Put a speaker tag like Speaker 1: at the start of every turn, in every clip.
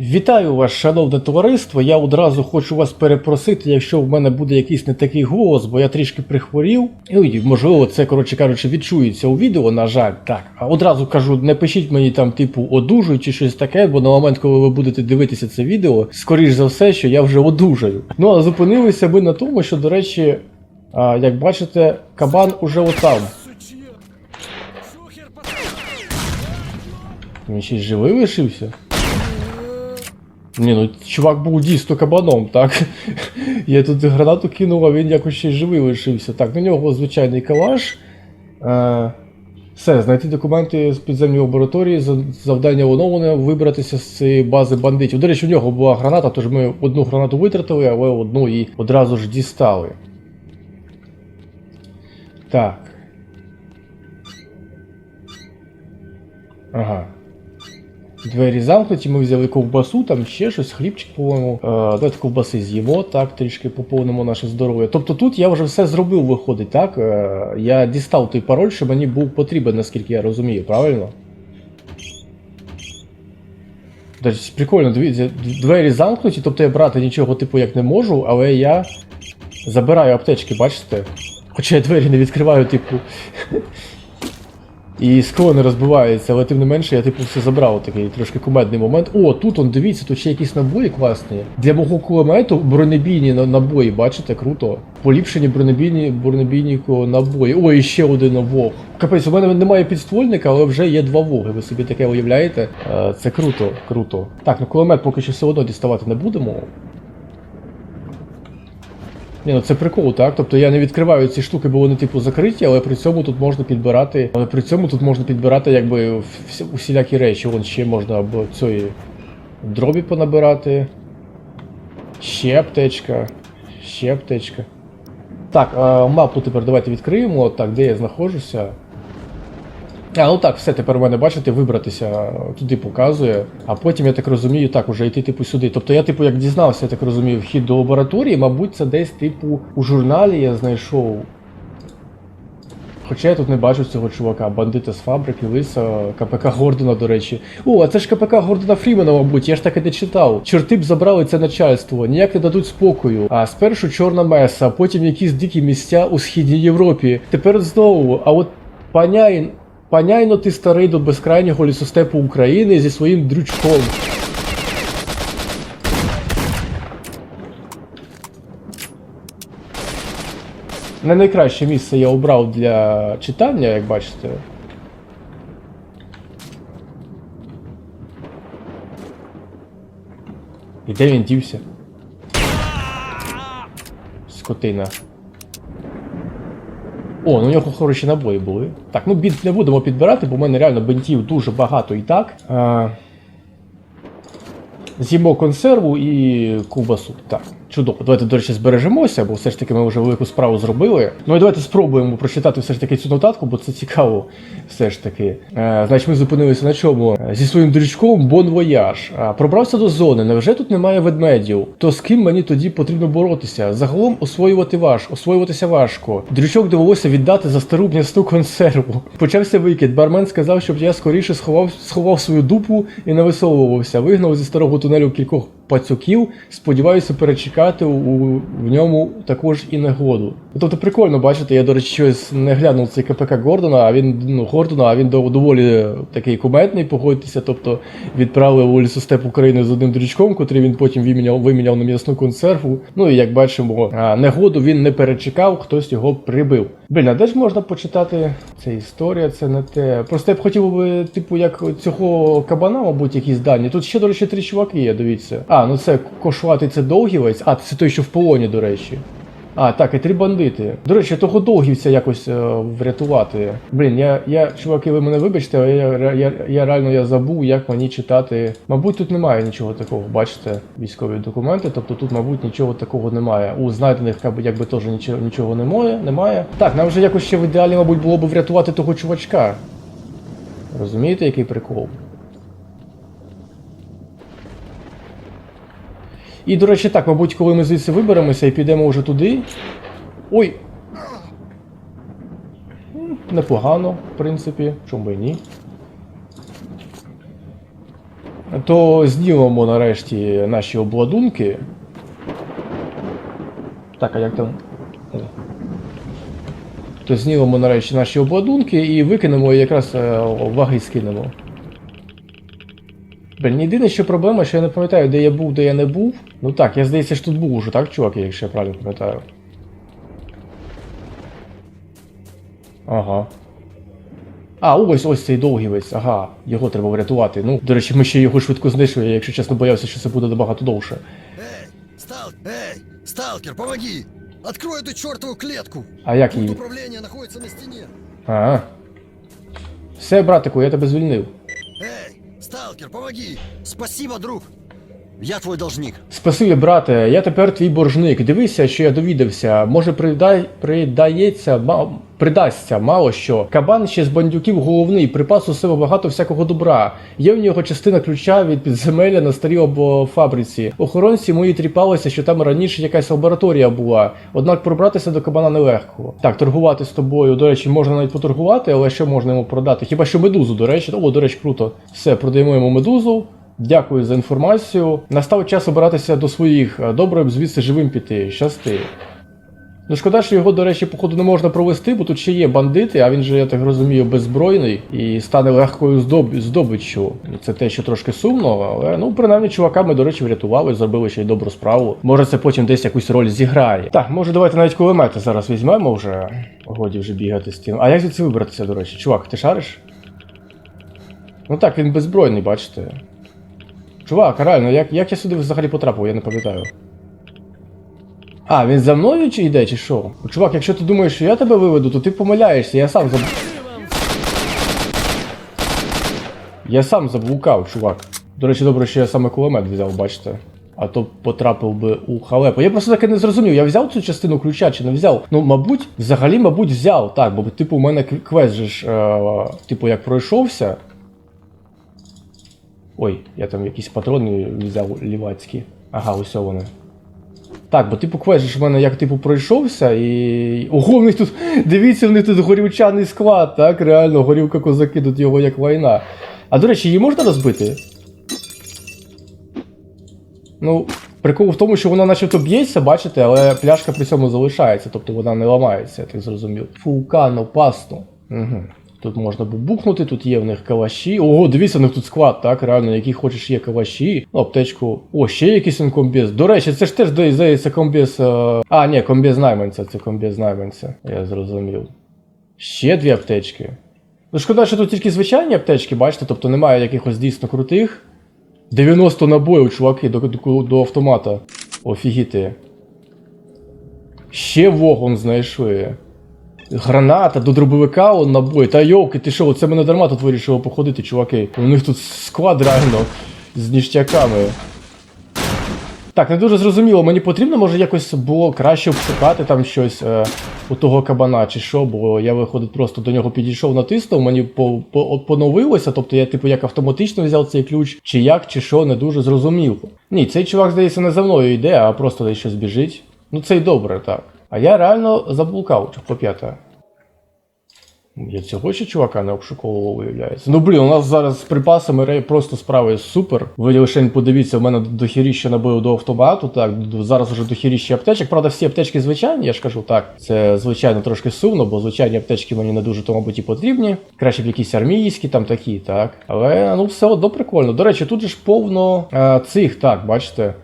Speaker 1: Вітаю вас, шановне товариство. Я одразу хочу вас перепросити, якщо в мене буде якийсь не такий голос, бо я трішки прихворів. І можливо, це, коротше кажучи, відчується у відео, на жаль, так. А одразу кажу, не пишіть мені там, типу, одужуй чи щось таке, бо на момент, коли ви будете дивитися це відео, скоріш за все, що я вже одужаю. Ну а зупинилися ми на тому, що, до речі, як бачите, кабан уже отам. Він ще живий лишився. Ні, ну чувак був дійсно кабаном, так? Я тут гранату кинув, а він якось ще й живий лишився. Так, на нього звичайний калаш. Е, все, знайти документи з підземної лабораторії, завдання оновлене, вибратися з цієї бази бандитів. До речі, у нього була граната, тож ми одну гранату витратили, але одну і одразу ж дістали. Так. Ага. Двері замкнуті, ми взяли ковбасу, там ще щось, хлібчик, по-моєму. Е, давайте ковбаси з'їмо, так, трішки поповнимо наше здоров'я. Тобто тут я вже все зробив, виходить, так? Е, я дістав той пароль, що мені був потрібен, наскільки я розумію, правильно? До прикольно, двері замкнуті, тобто я брати нічого типу як не можу, але я забираю аптечки, бачите? Хоча я двері не відкриваю, типу. І скло не розбивається, але тим не менше я типу все забрав такий трошки кумедний момент. О, тут он дивіться, тут ще якісь набої класні. Для мого кулемету бронебійні набої, бачите, круто. Поліпшені бронебійні бронебійні набої. О, і ще один вог. Капець, у мене немає підствольника, але вже є два воги. Ви собі таке уявляєте? Е, Це круто, круто. Так, ну кулемет поки що все одно діставати не будемо. Ні, ну це прикол, так? Тобто я не відкриваю ці штуки, бо вони типу закриті, але при цьому тут можна підбирати. Але при цьому тут можна підбирати якби усілякі речі. Вон ще можна або цієї дробі понабирати. Ще аптечка. Ще аптечка. Так, а, мапу тепер давайте відкриємо. Так, де я знаходжуся. А, ну так, все, тепер у мене, бачите, вибратися туди показує. А потім, я так розумію, так, уже йти, типу, сюди. Тобто я, типу, як дізнався, я так розумію, вхід до лабораторії, мабуть, це десь, типу, у журналі я знайшов. Хоча я тут не бачу цього чувака, бандита з фабрики, лиса, КПК Гордона, до речі. О, а це ж КПК Гордона Фрімена, мабуть, я ж так і не читав. Чорти б забрали це начальство, ніяк не дадуть спокою. А спершу чорна меса, потім якісь дикі місця у східній Європі. Тепер знову, а от паняй, паняйно ти старий до безкрайнього лісостепу України зі своїм дрючком. Не найкраще місце я обрав для читання, як бачите. І де він дівся? Скотина. О, ну у нього хороші набої були. Так, ну бінт не будемо підбирати, бо в мене реально бентів дуже багато і так. З'їмо консерву і кубасу. Так, чудово. Давайте, до речі, збережемося, бо все ж таки ми вже велику справу зробили. Ну і давайте спробуємо прочитати все ж таки цю нотатку, бо це цікаво. Все ж таки. Е, значить, ми зупинилися на чому? Зі своїм дрючком Бон Вояж. Пробрався до зони. Невже тут немає ведмедів? То з ким мені тоді потрібно боротися? Загалом освоювати важко, освоюватися важко. Дрючок довелося віддати за стару м'ясну консерву. Почався викид. Бармен сказав, щоб я скоріше сховав, сховав свою дупу і не висовувався. Вигнав зі старого тунелю кількох пацюків. Сподіваюся перечекати у, у- в ньому також і негоду. Тобто прикольно бачите, я, до речі, щось не глянув цей КПК Гордона, а він ну, Гордона, а він дов- доволі такий куметний, погодьтеся. Тобто відправив у лісостеп України з одним дрючком, котрий він потім виміняв, виміняв на м'ясну консерву. Ну і як бачимо, негоду він не перечекав, хтось його прибив. Блін, а де ж можна почитати? Це історія, це не те. Просто я б хотів би, типу, як цього кабана, мабуть, якісь дані. Тут ще, до речі, три чуваки є, дивіться. А, ну це кошлатий, це довгівець. А, це той, що в полоні, до речі. А, так, і три бандити. До речі, того довгівця якось е, врятувати. Блін, я, я, чуваки, ви мене вибачте, але я, я, я, реально я забув, як мені читати. Мабуть, тут немає нічого такого, бачите, військові документи, тобто тут, мабуть, нічого такого немає. У знайдених якби теж нічого, нічого немає, немає. Так, нам вже якось ще в ідеалі, мабуть, було б врятувати того чувачка. Розумієте, який прикол? І, до речі, так, мабуть, коли ми звідси виберемося і підемо вже туди. Ой! Непогано, в принципі, чому би ні. то знімемо нарешті наші обладунки. Так, а як там? То знімемо нарешті наші обладунки і викинемо і якраз е, ваги скинемо. Блін, єдине, що проблема, що я не пам'ятаю, де я був, де я не був. Ну так, я здається, що тут був уже, так, чувак, якщо я правильно пам'ятаю. Ага. А, ось ось цей довгий весь, ага, його треба врятувати. Ну, до речі, ми ще його швидко знайшли, я, якщо чесно, боявся, що це буде набагато довше.
Speaker 2: Эй, стал... Эй, сталкер, помоги! Открой эту чертову клетку!
Speaker 1: А як
Speaker 2: Пульт
Speaker 1: її?
Speaker 2: управления находится на стене.
Speaker 1: Ага. Все, братику, я тебе звільнив.
Speaker 2: Сталкер, помоги! Спасибо, друг! Я твой должник.
Speaker 1: Спасибі, брате, я тепер твій боржник. Дивися, що я довідався. Може, придай, придається, ма, придасться мало що. Кабан ще з бандюків головний, припас у себе багато всякого добра. Є в нього частина ключа від підземелля на старій фабриці. Охоронці мої тріпалися, що там раніше якась лабораторія була. Однак пробратися до кабана нелегко. Так, торгувати з тобою, до речі, можна навіть поторгувати, але що можна йому продати? Хіба що медузу, до речі. О, до речі, круто. Все, продаємо йому медузу. Дякую за інформацію. Настав час обиратися до своїх. Добре б звідси живим піти. Щасти. Ну, шкода, що його, до речі, походу не можна провести, бо тут ще є бандити, а він же, я так розумію, беззбройний і стане легкою здоб... здобиччю. Це те, що трошки сумно, але ну, принаймні, чувака ми, до речі, врятували, зробили ще й добру справу. Може, це потім десь якусь роль зіграє. Так, може, давайте навіть кулемети зараз візьмемо вже. Годі вже бігати з тим. А як звідси вибратися, до речі? Чувак, ти шариш? Ну так, він беззбройний, бачите. Чувак, реально, як, як я сюди взагалі потрапив, я не пам'ятаю. А, він за мною чи йде, чи що? Чувак, якщо ти думаєш, що я тебе виведу, то ти помиляєшся, я сам заб... Я сам заблукав, чувак. До речі, добре, що я саме кулемет взяв, бачите. А то потрапив би у халепу. Я просто таки не зрозумів, я взяв цю частину ключа чи не взяв. Ну, мабуть, взагалі, мабуть, взяв. Так, бо типу, у мене квест же ж, е, типу, як пройшовся. Ой, я там якісь патрони взяв лівацькі. Ага, ось вони. Так, бо типу квест в мене як типу пройшовся і. Ого, в них тут. Дивіться, в них тут горівчаний склад, так? Реально, горівка козаки тут його як війна. А до речі, її можна розбити? Ну, прикол в тому, що вона начебто б'ється, бачите, але пляшка при цьому залишається, тобто вона не ламається, я так зрозумів. Фулкано пасту. Угу. Тут можна бухнути, тут є в них калаші. Ого, дивіться, в них тут склад, так, реально, які хочеш є калаші. Ну, аптечку. О, ще якийсь він комбез. До речі, це ж теж зда- здається комбез. е, А, ні, комбез найманця, це комбез найманця. Я зрозумів. Ще дві аптечки. Ну, шкода, що тут тільки звичайні аптечки, бачите, тобто немає якихось дійсно крутих. 90 набоїв, чуваки, до, до, до автомата. Офігіти. Ще вогон знайшли. Граната до дробовика, он набой. Та йовки, ти що, це мене дарма тут вирішило походити, чуваки. У них тут склад реально з ніштяками. Так, не дуже зрозуміло, мені потрібно, може, якось було краще обшукати там щось е, у того кабана чи що, бо я, виходить, просто до нього підійшов, натиснув, мені по, по, поновилося, тобто я, типу, як автоматично взяв цей ключ, чи як, чи що, не дуже зрозуміло. Ні, цей чувак, здається, не за мною йде, а просто десь щось біжить. Ну це й добре, так. А я реально заблукав, чи поп'ята. Я цього ще чувака не обшуковував, виявляється. Ну блін, у нас зараз з припасами просто справи супер. Ви лише подивіться, у мене дохіріще набив до автомату. Так, зараз вже дохіріще аптечок. Правда, всі аптечки звичайні, я ж кажу так. Це звичайно трошки сумно, бо звичайні аптечки мені не дуже то, мабуть, і потрібні. Краще б якісь армійські там такі, так. Але ну все одно прикольно. До речі, тут же ж повно е, цих, так, бачите.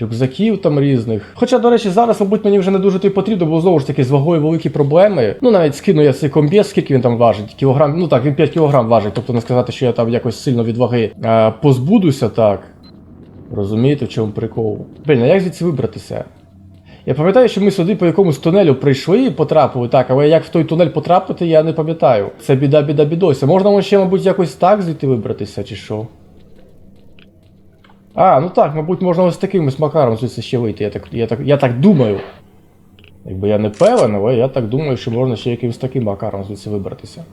Speaker 1: Рюкзаків там різних. Хоча, до речі, зараз, мабуть, мені вже не дуже то й потрібно, бо знову ж таки з вагою великі проблеми. Ну, навіть скину я цей комбез, скільки він там важить. Кілограм, ну так, він 5 кілограм важить. Тобто не сказати, що я там якось сильно від ваги е, позбудуся, так. Розумієте, в чому прикол? Блін, а як звідси вибратися? Я пам'ятаю, що ми сюди по якомусь тунелю прийшли і потрапили, так, але як в той тунель потрапити, я не пам'ятаю. Це біда, біда, бідося. Можна ще, мабуть, якось так звідти вибратися, чи що? А, ну так, мабуть, можна ось такимось макаром звідси ще вийти. Я так, я так, я так думаю. Якби я не певен, але я так думаю, що можна ще якимось таким макаром звідси вибратися.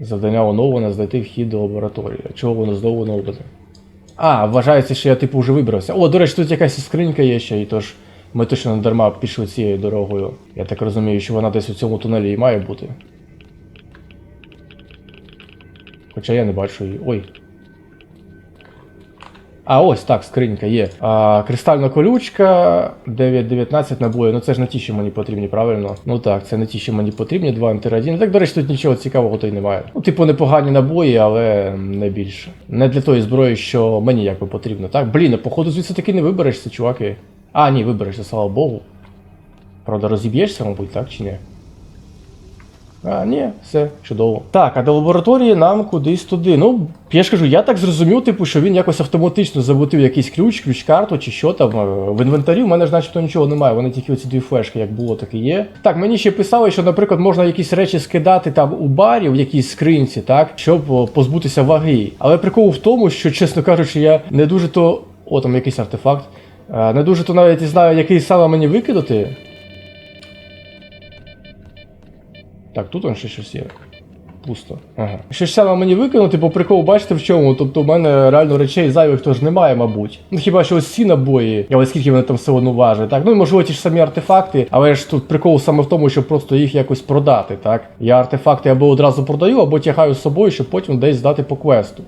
Speaker 1: Завдання оновлене знайти вхід до лабораторії. Чого воно знову оновлене? А, вважається, що я типу вже вибрався. О, до речі, тут якась скринька є ще, і тож ми точно не дарма пішли цією дорогою. Я так розумію, що вона десь у цьому тунелі і має бути. Хоча я не бачу її. Ой. А ось так, скринька є. А, кристальна колючка, 9-19 набоїв. Ну це ж не ті, що мені потрібні, правильно? Ну так, це не ті, що мені потрібні, 2 антирадін. Так, до речі, тут нічого цікавого то й немає. Ну, типу, непогані набої, але не більше. Не для тої зброї, що мені якби потрібно. Так, блін, походу звідси таки не виберешся, чуваки. А, ні, виберешся, слава Богу. Правда, розіб'єшся, мабуть, так чи ні? А, ні, все, чудово. Так, а до лабораторії нам кудись туди. Ну, я ж кажу, я так зрозумів, типу, що він якось автоматично забутив якийсь ключ, ключ-карту чи що там. Е, В інвентарі в мене ж начебто нічого немає, вони тільки оці дві флешки, як було, так і є. Так, мені ще писали, що, наприклад, можна якісь речі скидати там у барі, в якійсь скринці, так, щоб позбутися ваги. Але прикол в тому, що, чесно кажучи, я не дуже то. О, там якийсь артефакт. Е, Не дуже то навіть знаю, який саме мені викидати. Так, тут он ще щось є. Пусто. Ага. Що ж саме мені викинути, по приколу, бачите в чому? Тобто в мене реально речей зайвих тож немає, мабуть. Ну хіба що ось ці набої, але скільки вони там все одно важать, так? Ну і можливо ті ж самі артефакти, але ж тут прикол саме в тому, щоб просто їх якось продати, так? Я артефакти або одразу продаю, або тягаю з собою, щоб потім десь здати по квесту.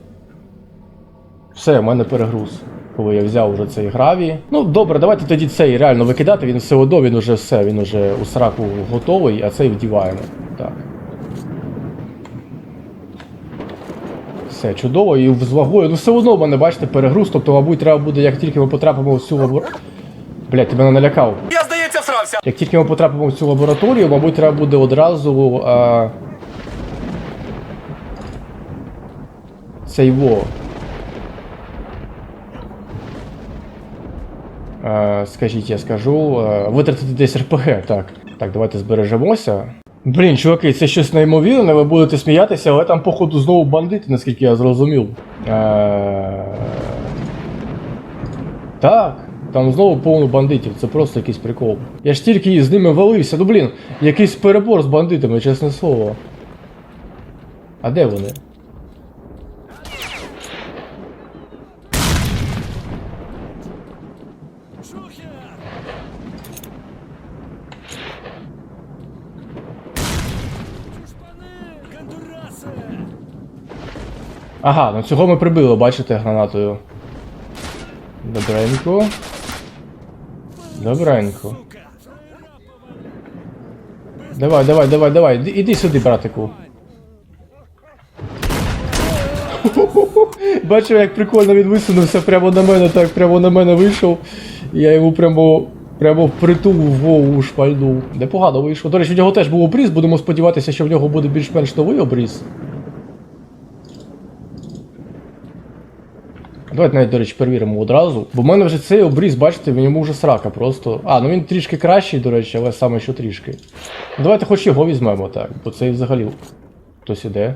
Speaker 1: Все, в мене перегруз. Коли я взяв вже цей гравій. Ну добре, давайте тоді цей реально викидати. Він все одно, він уже все, він уже у сраку готовий, а цей вдіваємо. Так. Все чудово, і з вагою. Ну все одно в мене, бачите, перегруз, тобто, мабуть, треба буде, як тільки ми потрапимо в цю лабораторію. Блять, ти мене налякав.
Speaker 3: Я, здається, всрався.
Speaker 1: Як тільки ми потрапимо в цю лабораторію, мабуть, треба буде одразу. А... Цей во. Скажіть, я скажу. Витратити десь РПГ, так. Так, давайте збережемося. Блін, чуваки, це щось неймовірне, ви будете сміятися, але там, походу, знову бандити, наскільки я зрозумів. Е, Так, там знову повно бандитів, це просто якийсь прикол. Я ж тільки з ними валився, ну блін, якийсь перебор з бандитами, чесне слово. А де вони? Ага, ну цього ми прибили, бачите, гранатою. Добренько. Добренько. Давай, давай, давай, давай. Іди, сюди, братику. Бачив, як прикольно він висунувся прямо на мене, так прямо на мене вийшов. Я йому прямо. Прямо впритул в голову шпальнув. Непогано вийшло. До речі, в нього теж був обріз, будемо сподіватися, що в нього буде більш-менш новий обріз. Давайте навіть, до речі, перевіримо одразу. Бо в мене вже цей обріз, бачите, в ньому вже срака просто. А, ну він трішки кращий, до речі, але саме що трішки. Давайте хоч його візьмемо так, бо цей взагалі. Хтось іде.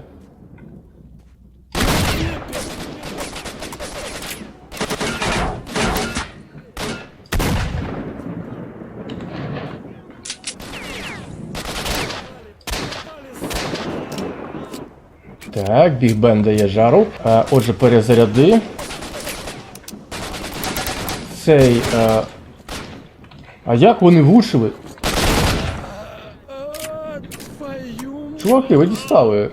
Speaker 1: Так, Біг Бен дає жару. Е, отже, перезаряди. Цей. Е... А як вони влучили? Чуваки, ви дістали.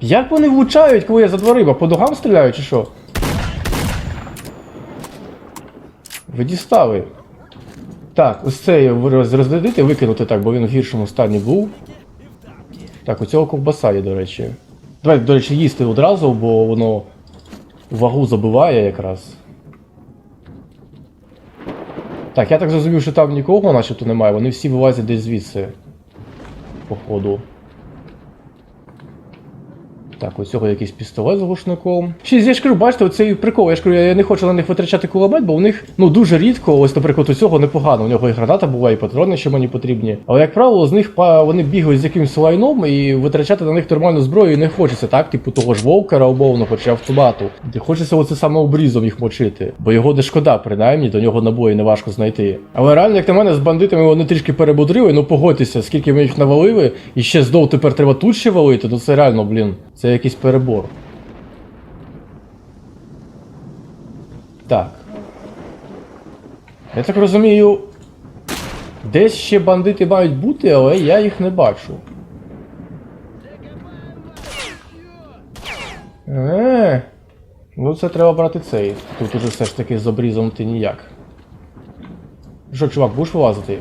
Speaker 1: Як вони влучають, коли я задворив? А по ногам стріляю чи що? Ви дістали. Так, ось цей роз- розрядити, викинути так, бо він в гіршому стані був. Так, у цього ковбаса є, до речі. Давайте, до речі, їсти одразу, бо воно вагу забиває якраз. Так, я так зрозумів, що там нікого начебто немає, вони всі вилазять десь звідси. Походу. Так, у цього якийсь пістолет з глушником. Ще я ж кажу, бачите, оцей прикол. Я ж кажу, я не хочу на них витрачати кулемет, бо у них ну дуже рідко, ось, наприклад, у цього непогано. У нього і граната була, і патрони, що мені потрібні. Але як правило, з них вони бігають з якимось лайном і витрачати на них нормальну зброю не хочеться, так? Типу того ж вовкера умовно, чи автомату. Хочеться оце саме обрізом їх мочити. Бо його не шкода, принаймні, до нього набої не важко знайти. Але реально, як на мене, з бандитами вони трішки перебудрили, ну погодьтеся, скільки ми їх навалили, і ще знов тепер треба тут ще валити, ну це реально, блін, це якийсь перебор. Так. Я так розумію. Десь ще бандити мають бути, але я їх не бачу. Е, ну це треба брати цей. Тут уже все ж таки з обрізом ти ніяк. Що, чувак, будеш вилазити?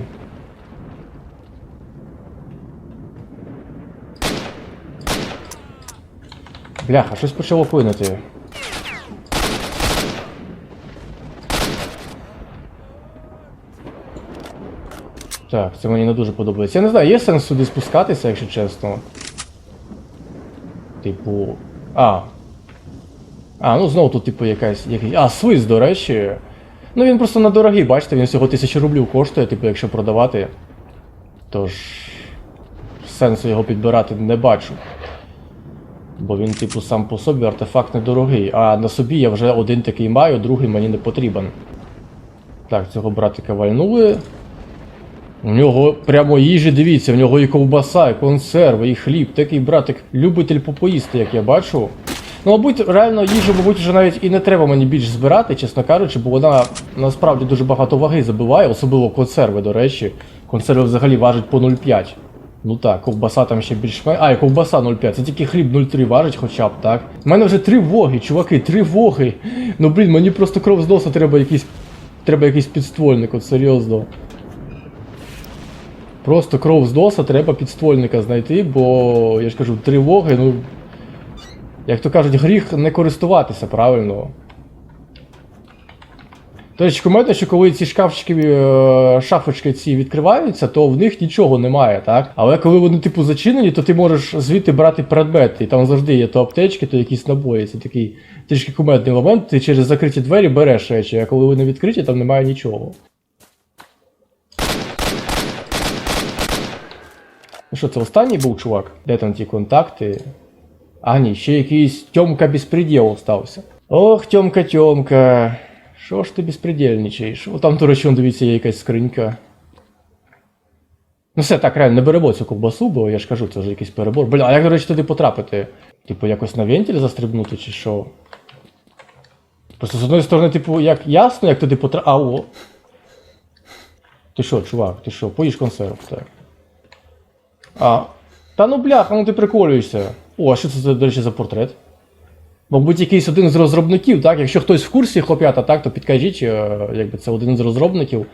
Speaker 1: Бляха, щось почало плинути. Так, це мені не дуже подобається. Я не знаю, є сенс сюди спускатися, якщо чесно. Типу. А. А, ну знову тут, типу, якась. Який... А, свист, до речі. Ну він просто недорогий, бачите, він всього 1000 рублів коштує, типу, якщо продавати. Тож. Сенсу його підбирати не бачу. Бо він, типу, сам по собі артефакт недорогий. А на собі я вже один такий маю, другий мені не потрібен. Так, цього братика вальнули. У нього прямо їжі, дивіться, в нього і ковбаса, і консерви, і хліб. Такий братик, любитель попоїсти, як я бачу. Ну, мабуть, реально їжу, мабуть, вже навіть і не треба мені більш збирати, чесно кажучи, бо вона насправді дуже багато ваги забиває, особливо консерви, до речі. Консерви взагалі важать по 0,5. Ну так, ковбаса там ще більш менш. А, і ковбаса 0,5. Це тільки хліб 0,3 важить хоча б, так? У мене вже три воги, чуваки, три воги. Ну блін, мені просто кров з носа треба якийсь. Треба якийсь підствольник, от серйозно. Просто кров з носа треба підствольника знайти, бо я ж кажу, тривоги, ну. Як то кажуть, гріх не користуватися, правильно. Речі, кумедно, що коли ці шкафчики, е, шафочки ці відкриваються, то в них нічого немає, так? Але коли вони, типу, зачинені, то ти можеш звідти брати предмети. І там завжди є то аптечки, то якісь набої. Це такий трішки кумедний момент. Ти через закриті двері береш речі, а коли вони відкриті, там немає нічого. Ну що, це останній був чувак? Де там ті контакти? А ні, ще якийсь Тьомка безпреділ стався. Ох, Тьомка, Тьомка. Що ж ти безпредельничаєш? О, там, до речі, дивіться, є якась скринька. Ну все, так, реально, не беремо цю ковбасу, бо я ж кажу, це вже якийсь перебор. Бля, а як, до речі, туди потрапити? Типу, якось на вентиль застрибнути, чи що? Просто з одної сторони, типу, як ясно, як туди потрапити. А, о. Ти що, чувак, ти що, поїж консерв, так. А. Та ну бляха, ну ти приколюєшся. О, а що це, до речі, за портрет? Мабуть, якийсь один з розробників, так? Якщо хтось в курсі хлоп'ята, так, то підкажіть, е, якби це один з розробників.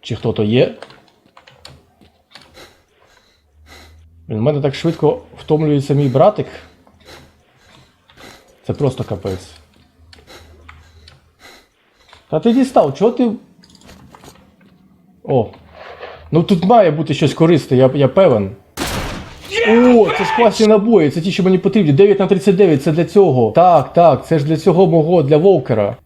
Speaker 1: Чи хто то є. У мене так швидко втомлюється мій братик. Це просто капець. Та ти дістав, чого ти. О. Ну тут має бути щось корисне, я, я певен. О, це ж класні набої, це ті, що мені потрібні. 9 на 39, це для цього. Так, так, це ж для цього мого, для Волкера.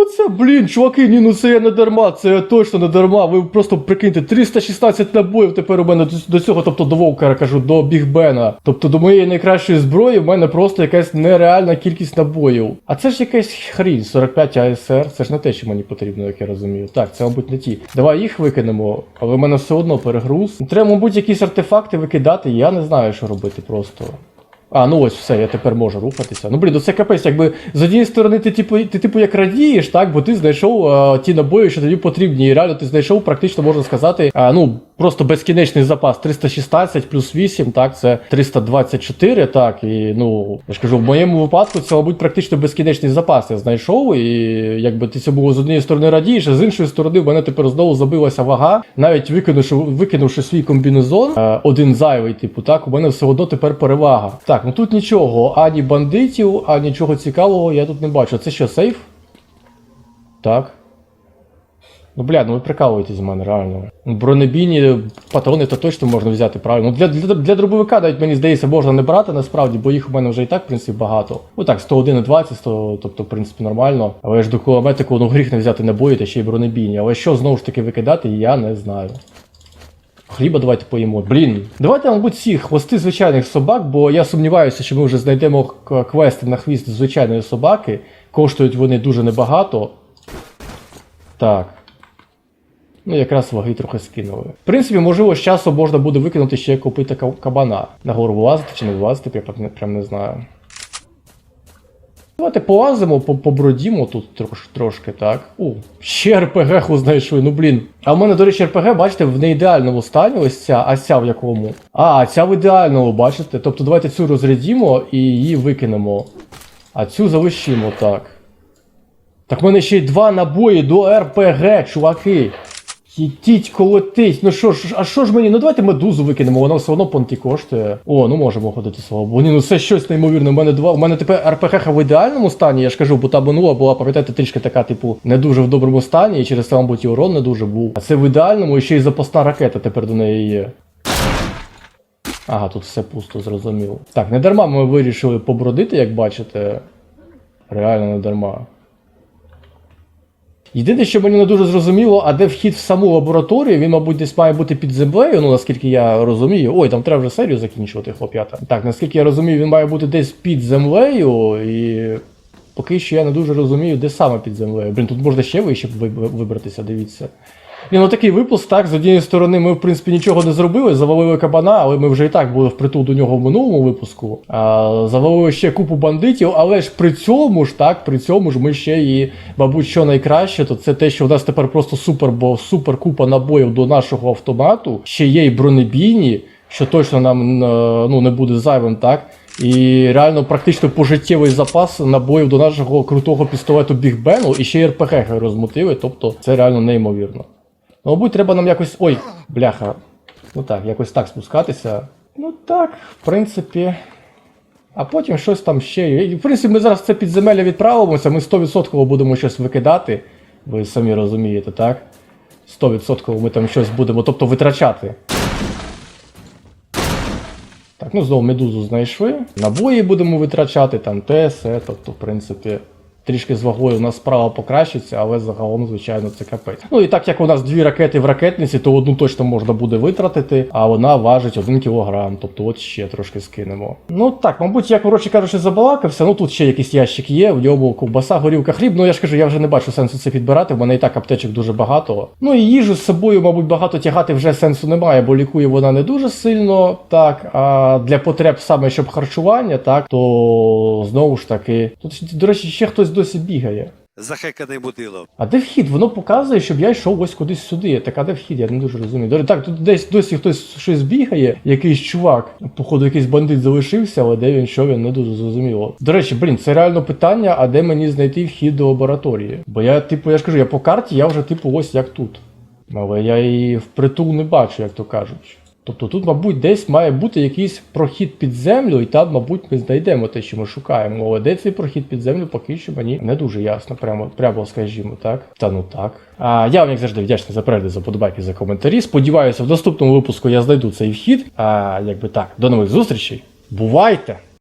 Speaker 1: Оце, блін, чуваки, ні, ну це я не дарма, це я точно не дарма. Ви просто прикиньте, 316 набоїв тепер у мене до, до цього, тобто до Волкера кажу, до Біг Бена. Тобто до моєї найкращої зброї в мене просто якась нереальна кількість набоїв. А це ж якась хрінь, 45 АСР, це ж не те, що мені потрібно, як я розумію. Так, це, мабуть, не ті. Давай їх викинемо, але в мене все одно перегруз. Треба, мабуть, якісь артефакти викидати, я не знаю, що робити просто. А, ну ось все, я тепер можу рухатися. Ну блін, ну це капець, якби з однієї сторони ти типу, ти, типу як радієш, так, бо ти знайшов а, ті набої, що тобі потрібні. І реально ти знайшов, практично можна сказати, а, ну просто безкінечний запас 316 плюс 8, так, це 324, так, і ну, я ж кажу, в моєму випадку це, мабуть, практично безкінечний запас я знайшов, і якби ти цьому з однієї сторони радієш, а з іншої сторони в мене тепер знову забилася вага, навіть викинувши, викинувши свій комбінезон, е, один зайвий, типу, так, у мене все одно тепер перевага. Так, ну тут нічого, ані бандитів, ані нічого цікавого я тут не бачу. Це що, сейф? Так. Ну, бля, ну ви прикалуєтесь з мене, реально. Ну, Бронебійні патрони то точно можна взяти, правильно. Ну, для, для, для дробовика навіть мені здається, можна не брати насправді, бо їх у мене вже і так, в принципі, багато. Ну так, 101 20, 100, тобто, в принципі, нормально. Але ж до кулеметику, ну гріх не взяти набої, та ще й бронебійні. Але що знову ж таки викидати, я не знаю. Хліба давайте поїмо. Блін. Давайте, мабуть, ці хвости звичайних собак, бо я сумніваюся, що ми вже знайдемо квести на хвіст звичайної собаки. Коштують вони дуже небагато. Так. Ну, якраз ваги трохи скинули. В принципі, можливо, з часу можна буде викинути ще купити ка- кабана. Нагору вилазити чи не вилазити, я прям не, знаю. Давайте полазимо, побродімо тут трош, трошки, так. О, ще РПГ знайшли, ну блін. А в мене, до речі, РПГ, бачите, в неідеальному стані ось ця, а ця в якому? А, ця в ідеальному, бачите? Тобто давайте цю розрядімо і її викинемо. А цю залишимо так. Так в мене ще й два набої до РПГ, чуваки. Їдіть, колотить. Ну що ж, а що ж мені? Ну давайте медузу викинемо, вона все одно понті коштує. О, ну можемо ходити, слава. Ні, ну це щось неймовірне. У мене два. У мене тепер РПГ в ідеальному стані, я ж кажу, бо та минула була, пам'ятаєте, трішки така, типу, не дуже в доброму стані, і через це, мабуть, і урон не дуже був. А це в ідеальному і ще й запасна ракета тепер до неї є. Ага, тут все пусто, зрозуміло. Так, не дарма ми вирішили побродити, як бачите. Реально не дарма. Єдине, що мені не дуже зрозуміло, а де вхід в саму лабораторію, він, мабуть, десь має бути під землею, ну наскільки я розумію. Ой, там треба вже серію закінчувати, хлоп'ята. Так, наскільки я розумію, він має бути десь під землею, і поки що я не дуже розумію, де саме під землею. Блін, тут можна ще вище ви- ви- вибратися, дивіться. Ні, ну такий випуск, так, з однієї сторони, ми, в принципі, нічого не зробили, завалили кабана, але ми вже і так були впритул до нього в минулому випуску. А, завалили ще купу бандитів, але ж при цьому ж так, при цьому ж ми ще і, мабуть, що найкраще, то це те, що в нас тепер просто супер, бо супер купа набоїв до нашого автомату, ще є і бронебійні, що точно нам е, ну, не буде зайвим, так. І реально практично пожиттєвий запас набоїв до нашого крутого пістолету Біг Бену і ще й РПГ розмутили, тобто це реально неймовірно. Ну, мабуть, треба нам якось. Ой, бляха. Ну так, якось так спускатися. Ну так, в принципі. А потім щось там ще. І, В принципі, ми зараз це підземелля відправимося, ми 100% будемо щось викидати. Ви самі розумієте, так? 100% ми там щось будемо, тобто витрачати. Так, ну знову медузу знайшли. Набої будемо витрачати, там те, се, тобто, в принципі, трішки з вагою у нас справа покращиться, але загалом, звичайно, це капець. Ну і так як у нас дві ракети в ракетниці, то одну точно можна буде витратити, а вона важить 1 кілограм, тобто от ще трошки скинемо. Ну так, мабуть, я коротше кажучи, забалакався. Ну тут ще якийсь ящик є, в ньому ковбаса, горілка, хліб. Ну я ж кажу, я вже не бачу сенсу це підбирати, в мене і так аптечок дуже багато. Ну і їжу з собою, мабуть, багато тягати вже сенсу немає, бо лікує вона не дуже сильно. Так, а для потреб саме щоб харчування, так, то знову ж таки. Тут, до речі, ще хтось досі бігає.
Speaker 3: Захеканий будило.
Speaker 1: А де вхід? Воно показує, щоб я йшов ось кудись сюди. Так, а де вхід? Я не дуже розумію. Так, тут десь досі хтось щось бігає, якийсь чувак. Походу, якийсь бандит залишився, але де він, що він, не дуже зрозуміло. До речі, блін, це реально питання, а де мені знайти вхід до лабораторії? Бо я, типу, я ж кажу, я по карті, я вже, типу, ось як тут. Але я і впритул не бачу, як то кажуть. Тобто тут, мабуть, десь має бути якийсь прохід під землю, і там, мабуть, ми знайдемо те, що ми шукаємо. Але де цей прохід під землю, поки що мені не дуже ясно, прямо, прямо скажімо, так? Та ну так. А, я вам, як завжди, вдячний за перегляд, за подобайки, за коментарі. Сподіваюся, в наступному випуску я знайду цей вхід. А якби так, до нових зустрічей. Бувайте!